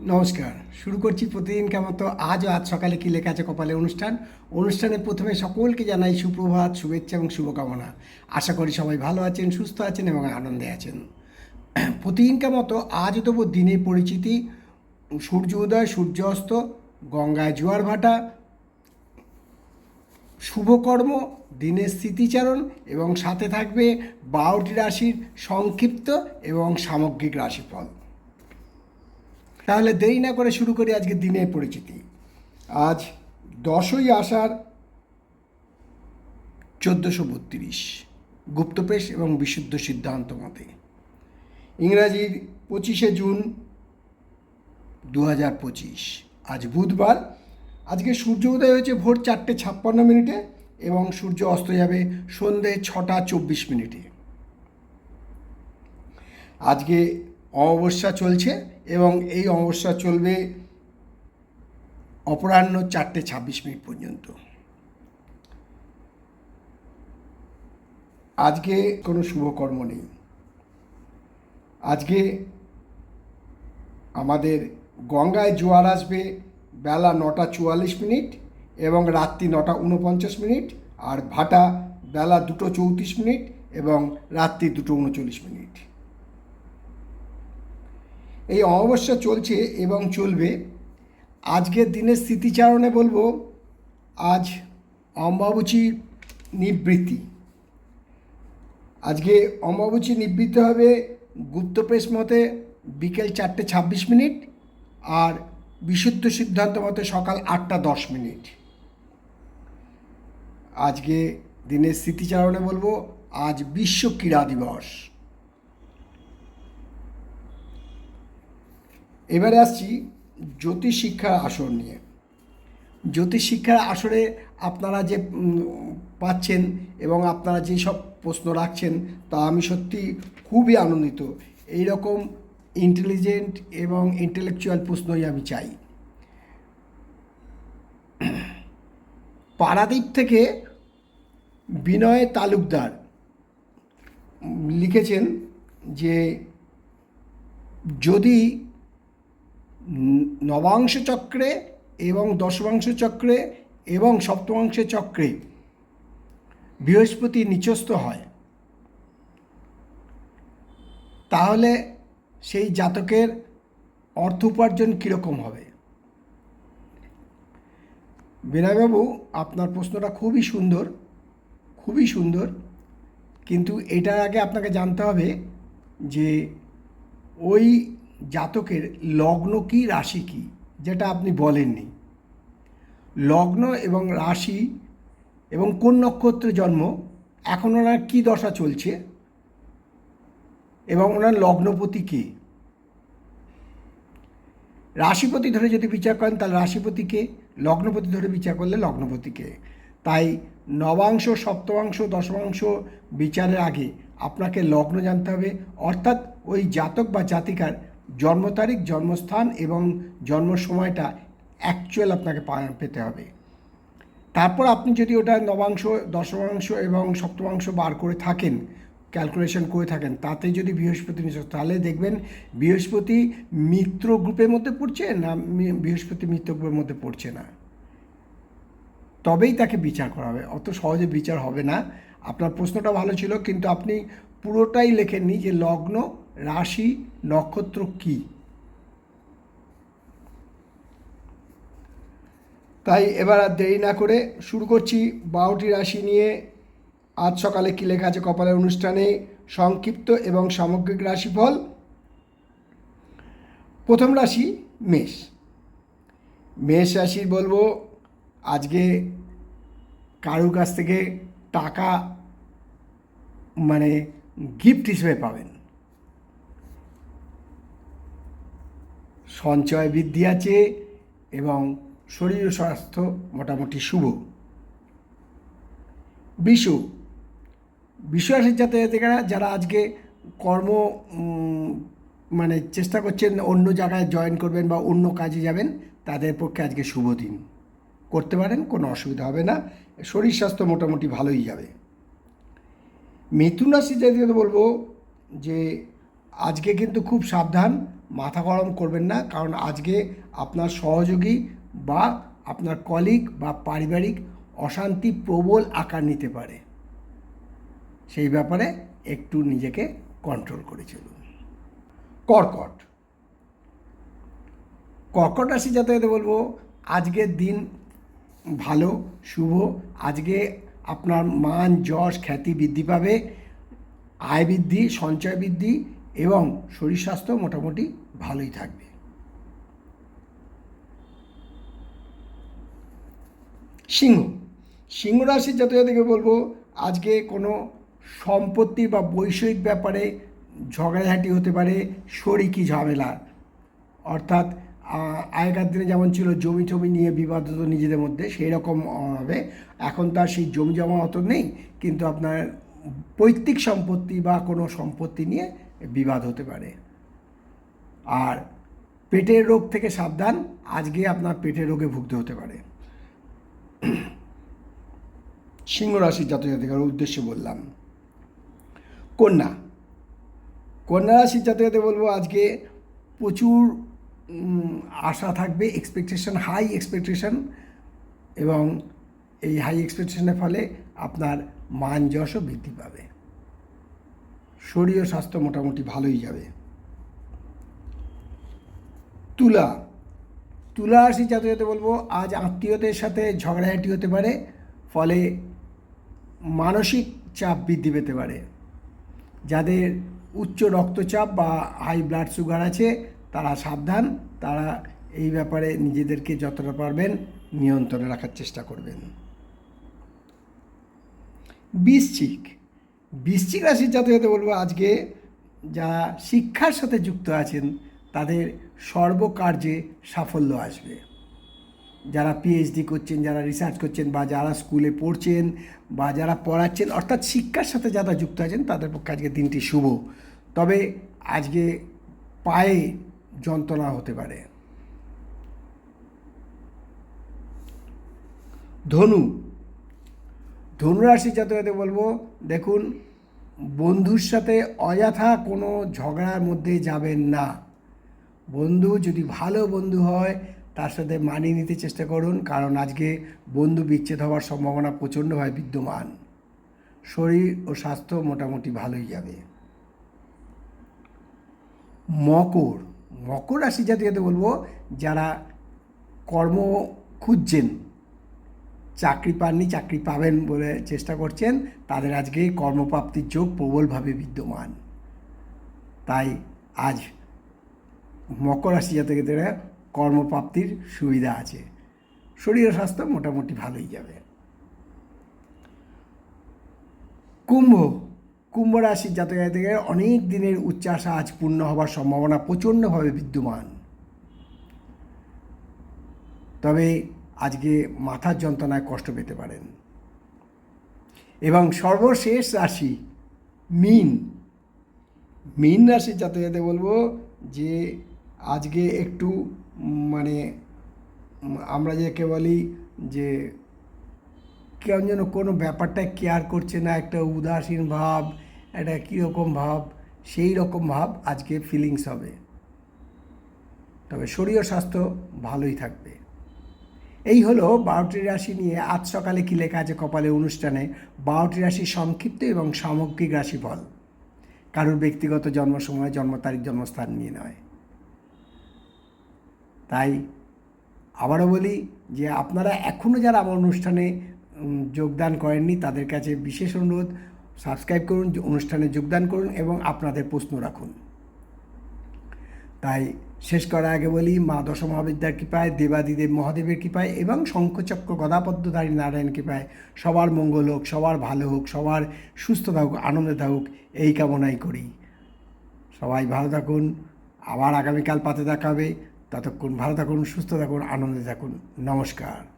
নমস্কার। শুরু করছি প্রতিদিন কেমন? তো আজও আজ সকালে কি লেখা আছে কপালে অনুষ্ঠান? অনুষ্ঠানে প্রথমে সকলকে জানাই সুপ্রভাত, শুভেচ্ছা এবং শুভকামনা। আশা করি সবাই ভালো আছেন, সুস্থ আছেন এবং আনন্দে আছেন। প্রতিদিনকার মতো আজ তবু দিনের পরিচিতি। সূর্য উদয় সূর্য অস্ত গঙ্গায় জোয়ার ভাটা, শুভকর্ম, দিনের স্মৃতিচারণ এবং সাথে থাকবে বারোটি রাশির সংক্ষিপ্ত এবং সামগ্রিক রাশিফল। তাহলে দেরি না করে শুরু করি আজকে দিনের পরিচিতি। আজ দশই আষাঢ় চোদ্দোশো বত্রিশ গুপ্তপ্রেশ এবং বিশুদ্ধ সিদ্ধান্ত মতে। ইংরাজির পঁচিশে জুন দু হাজার পঁচিশ, আজ বুধবার। আজকে সূর্য উদয় হয়েছে ভোর চারটে ছাপ্পান্ন মিনিটে এবং সূর্য অস্ত যাবে সন্ধে ছটা চব্বিশ মিনিটে। আজকে অমাবস্যা চলছে এবং এই অমাবস্যা চলবে অপরাহ্ন চারটে ছাব্বিশ মিনিট পর্যন্ত। আজকে কোনো শুভকর্ম নেই। আজকে আমাদের গঙ্গায় জোয়ার আসবে বেলা নটা চুয়াল্লিশ মিনিট এবং রাত্রি নটা উনপঞ্চাশ মিনিট আর ভাটা বেলা দুটো চৌত্রিশ মিনিট এবং রাত্রি দুটো উনচল্লিশ মিনিট। এই অমাবস্যা চলছে এবং চলবে। আজকের দিনের স্মৃতিচারণে বলব, আজ অম্বাবুচি নিবৃত্তি। আজকে অম্বাবুচি নিবৃত্তি হবে গুপ্তপ্রেস মতে বিকেল চারটে ছাব্বিশ মিনিট আর বিশুদ্ধ সিদ্ধান্ত মতে সকাল আটটা দশ মিনিট। আজকে দিনের স্মৃতিচারণে বলব, আজ বিশ্ব ক্রীড়া দিবস। এবারে আসছি জ্যোতিষ শিক্ষার আসর নিয়ে। জ্যোতিষ শিক্ষার আসরে আপনারা যে পাচ্ছেন এবং আপনারা যে সব প্রশ্ন রাখছেন তা আমি সত্যি খুবই আনন্দিত। এই রকম ইন্টেলিজেন্ট এবং ইন্টেলেকচুয়াল প্রশ্নই আমি চাই। পারাদ্বীপ থেকে বিনয় তালুকদার লিখেছেন যে, যদি নবাংশ চক্রে এবং দশমাংশ চক্রে এবং সপ্তমাংশ চক্রে বৃহস্পতি নিচস্থ হয়। তাহলে সেই জাতকের অর্থ উপার্জন কীরকম হবে? বিনয়বাবু, আপনার প্রশ্নটা খুবই সুন্দর খুবই সুন্দর। কিন্তু এটার আগে আপনাকে জানতে হবে যে ওই জাতকের লগ্ন কি, রাশি কি, যেটা আপনি বলেননি। লগ্ন এবং রাশি এবং কোন নক্ষত্রে জন্ম, এখন ওনার কী দশা চলছে এবং ওনার লগ্নপতি কে? রাশিপতি ধরে যদি বিচার করেন, তাহলে রাশিপতিকে লগ্নপতি ধরে বিচার করলে লগ্নপতিকে তাই নবাংশ, সপ্তমাংশ, দশমাংশ বিচারের আগে আপনাকে লগ্ন জানতে হবে। অর্থাৎ ওই জাতক বা জাতিকার জন্ম তারিখ, জন্মস্থান এবং জন্ম সময়টা অ্যাকচুয়াল আপনাকে পেতে হবে। তারপর আপনি যদি ওটা নবাংশ, দশমাংশ এবং সপ্তমাংশ বার করে থাকেন ক্যালকুলেশন করে থাকেন তাতে যদি বৃহস্পতি নিচে তাহলে দেখবেন বৃহস্পতি মিত্র গ্রুপের মধ্যে পড়ছে না বৃহস্পতি মিত্র গ্রুপের মধ্যে পড়ছে না। তবেই তাকে বিচার করা হবে। অত সহজে বিচার হবে না। আপনার প্রশ্নটা ভালো ছিল, কিন্তু আপনি পুরোটাই লেখেননি যে লগ্ন রাশি নক্ষত্র কী? তাই এবার আর দেরি না করে শুরু করছি বারোটি রাশি নিয়ে। আজ সকালে কী লেখা আছে কপালের অনুষ্ঠানে? সংক্ষিপ্ত এবং সামগ্রিক রাশিফল। প্রথম রাশি মেষ। মেষ রাশির বলব, আজকে কারুর কাছ থেকে টাকা মানে গিফট হিসেবে পাবেন। সঞ্চয় বৃদ্ধি আছে এবং শরীর স্বাস্থ্য মোটামুটি শুভ। বিশু বিশ্বাসের যাতে জাতিকারা যারা আজকে কর্ম মানে চেষ্টা করছেন অন্য জায়গায় জয়েন করবেন বা অন্য কাজে যাবেন, তাদের পক্ষে আজকে শুভ দিন। করতে পারেন, কোনো অসুবিধা হবে না, শরীর স্বাস্থ্য মোটামুটি ভালোই যাবে। মিথুন রাশি জাতীয় বলব যে, আজকে কিন্তু খুব সাবধান মাথা গরম করবেন না, কারণ আজকে আপনার সহযোগী বা আপনার কলিগ বা পারিবারিক অশান্তি প্রবল আকার নিতে পারে। সেই ব্যাপারে একটু নিজেকে কন্ট্রোল করে চলুন। কর্কট। কর্কট রাশি যাতে বলব আজকের দিন ভালো, শুভ, আজকে আপনার মান, যশ, খ্যাতি বৃদ্ধি পাবে, আয় বৃদ্ধি, সঞ্চয় বৃদ্ধি এবং শরীর স্বাস্থ্য মোটামুটি ভালোই থাকবে। সিংহ। সিংহ রাশির জাতকদেরকে বলব, আজকে কোনো সম্পত্তি বা বৈষয়িক ব্যাপারে ঝগড়াঝাটি হতে পারে, শরিকি ঝামেলা। অর্থাৎ আগেকার দিনে যেমন ছিল জমি টমি নিয়ে বিবাদ হতো নিজেদের মধ্যে সেই রকম হবে। এখন তো আর সেই জমি জমা অত নেই, কিন্তু আপনার পৈতৃক সম্পত্তি বা কোনো সম্পত্তি নিয়ে বিবাদ হতে পারে। আর পেটের রোগ থেকে সাবধান, আজকে আপনার পেটের রোগে ভুগতে হতে পারে। সিংহ রাশির জাতজাতিকার উদ্দেশ্যে বললাম, কন্যা। কন্যা রাশির জাতজাতে বলব, আজকে প্রচুর আশা থাকবে এক্সপেকটেশন হাই এক্সপেকটেশন এবং এই হাই এক্সপেকটেশনের ফলে আপনার মান যশও বৃদ্ধি পাবে। শরীর স্বাস্থ্য মোটামুটি ভালোই যাবে। তুলা। তুলা রাশি জাতকতে বলব, আজ আত্মীয়দের সাথে ঝগড়াঝাটি হতে পারে, ফলে মানসিক চাপ বৃদ্ধি পেতে পারে। যাদের উচ্চ রক্তচাপ বা হাই ব্লাড সুগার আছে, তারা সাবধান, তারা এই ব্যাপারে নিজেদেরকে যতটা পারবেন নিয়ন্ত্রণে রাখার চেষ্টা করবেন। বৃশ্চিক বৃশ্চিক রাশির জাতকতে বলব, আজকে যারা শিক্ষার সাথে যুক্ত আছেন, তাদের সর্বকার্যে সাফল্য আসবে। যারা পিএইচডি করছেন, যারা রিসার্চ করছেন, বা যারা স্কুলে পড়ছেন, বা যারা পড়াচ্ছেন, অর্থাৎ শিক্ষার সাথে যারা যুক্ত আছেন, তাদের পক্ষে আজকে দিনটি শুভ। তবে আজকে পায়ে যন্ত্রণা হতে পারে। ধনু ধনুরাশি জাতকতে বলব, দেখুন, বন্ধুর সাথে অযথা কোনো ঝগড়ার মধ্যে যাবেন না। বন্ধু যদি ভালো বন্ধু হয়, তার সাথে মানিয়ে নিতে চেষ্টা করুন, কারণ আজকে বন্ধু বিচ্ছেদ হওয়ার সম্ভাবনা প্রচণ্ডভাবে বিদ্যমান। শরীর ও স্বাস্থ্য মোটামুটি ভালোই যাবে। মকর মকর রাশি জাতীয়তে বলব, যারা কর্ম খুঁজছেন চাকরি পাননি, চাকরি পাবেন বলে চেষ্টা করছেন, তাদের আজকে কর্মপ্রাপ্তির যোগ প্রবলভাবে বিদ্যমান। তাই আজ মকর রাশি জাতকেদের কর্মপ্রাপ্তির সুবিধা আছে। শরীর স্বাস্থ্য মোটামুটি ভালোই যাবে। কুম্ভ কুম্ভ রাশির জাতক জাতিকাদের অনেক দিনের উচ্চাশা আজ পূর্ণ হবার সম্ভাবনা প্রচণ্ডভাবে বিদ্যমান। তবে আজকে মাথার যন্ত্রণায় কষ্ট পেতে পারেন। এবং সর্বশেষ রাশি, মিন। মিন রাশির যাতে যাতে বলব যে, আজকে একটু মানে আমরা যাকে বলি যে, কেমন যেন কোনো ব্যাপারটা কেয়ার করছে না, একটা উদাসীন ভাব, একটা কীরকম ভাব, সেই রকম ভাব আজকে ফিলিংস হবে। তবে শরীর স্বাস্থ্য ভালোই থাকবে। এই হলো বারোটি রাশি নিয়ে আজ সকালে কিলে কাজে কপালে অনুষ্ঠানে? বারোটি রাশি সংক্ষিপ্ত এবং সামগ্রিক রাশিফল। কারোর ব্যক্তিগত জন্ম সময়, জন্ম তারিখ, জন্মস্থান নিয়ে নয়। তাই আবারও বলি যে আপনারা এখনও যারা আমার অনুষ্ঠানে যোগদান করেননি, তাদের কাছে বিশেষ অনুরোধ, সাবস্ক্রাইব করুন, অনুষ্ঠানে যোগদান করুন এবং আপনাদের প্রশ্ন রাখুন। তাই শেষ করার আগে বলি, মা দশমহাবিদ্যার কৃপায়, দেবাদিদেব মহাদেবের কৃপায় এবং শঙ্খচক্র গদাপদ্মধারী নারায়ণ কৃপায় সবার মঙ্গল হোক, সবার ভালো হোক, সবার সুস্থ থাকুক আনন্দে থাকুক এই কামনাই করি। সবাই ভালো থাকুন, আবার আগামীকাল পাতে দেখাবে ততক্ষণ ভালো থাকুন, সুস্থ থাকুন, আনন্দে থাকুন। নমস্কার।